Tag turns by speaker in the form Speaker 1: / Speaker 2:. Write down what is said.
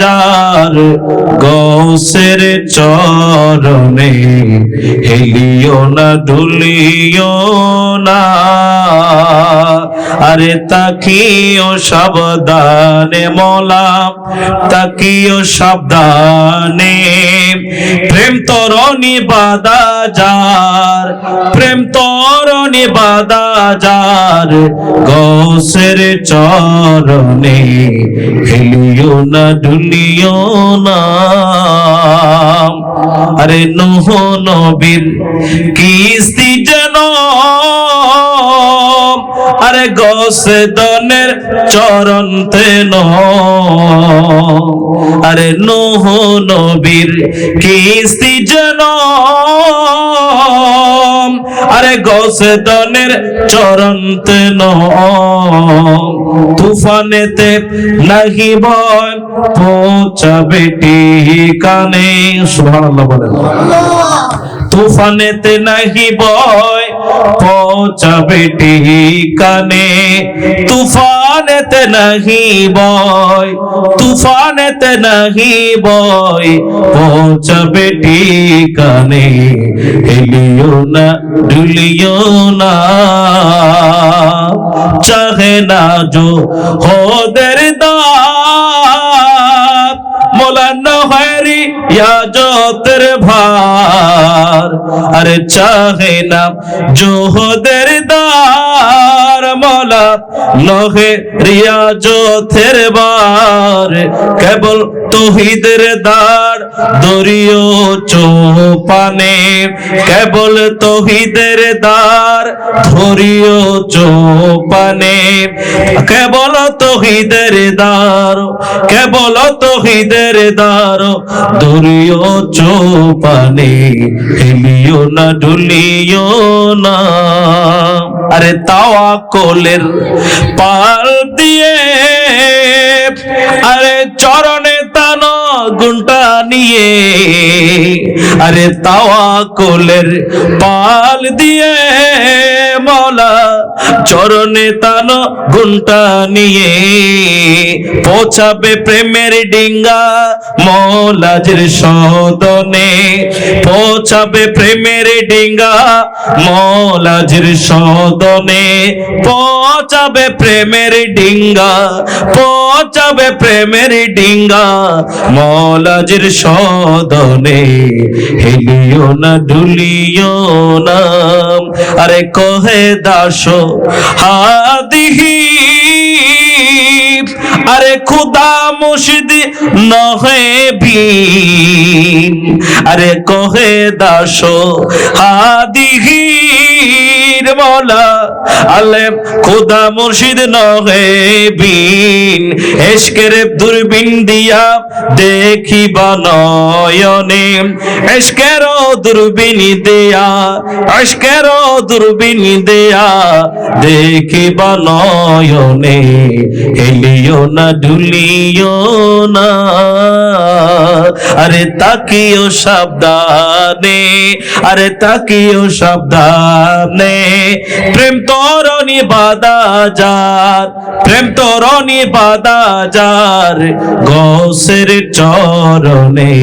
Speaker 1: যার গৌসের চরণে হেলিও না, ডুলিও না। আরে তাকিও সাবধানে মলাম তাকিও সাবধানে। প্রেম তরণী বাদা যার, প্রেম তরণী বাদা যার, গৌসের চরণে হেলিও না ডুলিও না। আরে নোহ নবীর কিস্তি যেন। আরে গসে দনের চরণ তেন। আরে নোহ নবীর কিস্তি যেন। আরে গসে দনের ন তেন। তুফানেতে নাহি বল, পৌঁছাবে কানে সুবহানাল্লাহ তুফানেতে নাহি বয় পৌঁছাবে কানে তে নাহি বয়, তুফানেতে নাহি বয়। পৌঁছবে ঠিকানে হেলিও না, ডুলিও না। চাহে না জো হোদের দা মৌলানা হরি ইয়াজতের ভার। আরে চাহে না জোহদের দা নহে রিয়া জোথের বার, কেবল তহিদের দার দরিও চোপানে, কেবল তহিদের দার ধরিও চোপানে, কেবল তহিদের দার কেবল তহিদের দার দরিও চোপানে, হেলিও না ডুলিও না। আরে তাওয়া কোলের পাল দিয়ে, আরে চরণে তান গুণটা নিয়ে, আরে তাওয়া কোলের পাল দিয়ে, মলা চরণে তান গুণটা নিয়ে পৌঁছাবে প্রেমের ডিঙ্গা মৌলাজের সদনে। পৌঁছাবে প্রেমের ডিঙ্গা মৌলাজের সদনে। পৌঁছাবে প্রেমের ডিঙ্গা পৌঁছাবে প্রেমের ডিঙ্গা। মৌলাজের সদনে হেলিও না, ডুলিও না। আরে কহে দাস হাদিহি আরে খুদা মুর্শিদ নহে বিন আরে কহে দাস হাদিহির মলা আলে খুদা মুর্শিদ নহে বিন, এশকের দূরবীন দিয়া দেখিবা নয়নে। এশকের দূরবীন দিয়া, এশকের দূরবীন দিয়া দেখিবা নয়নে। হেলিও না ডুলিও না, আরে তাকিও সাবধানে, আরে তাকিও সাবধানে। প্রেম তরণি বাদা যার প্রেম তরণি বাদা যার গৌসের চরণে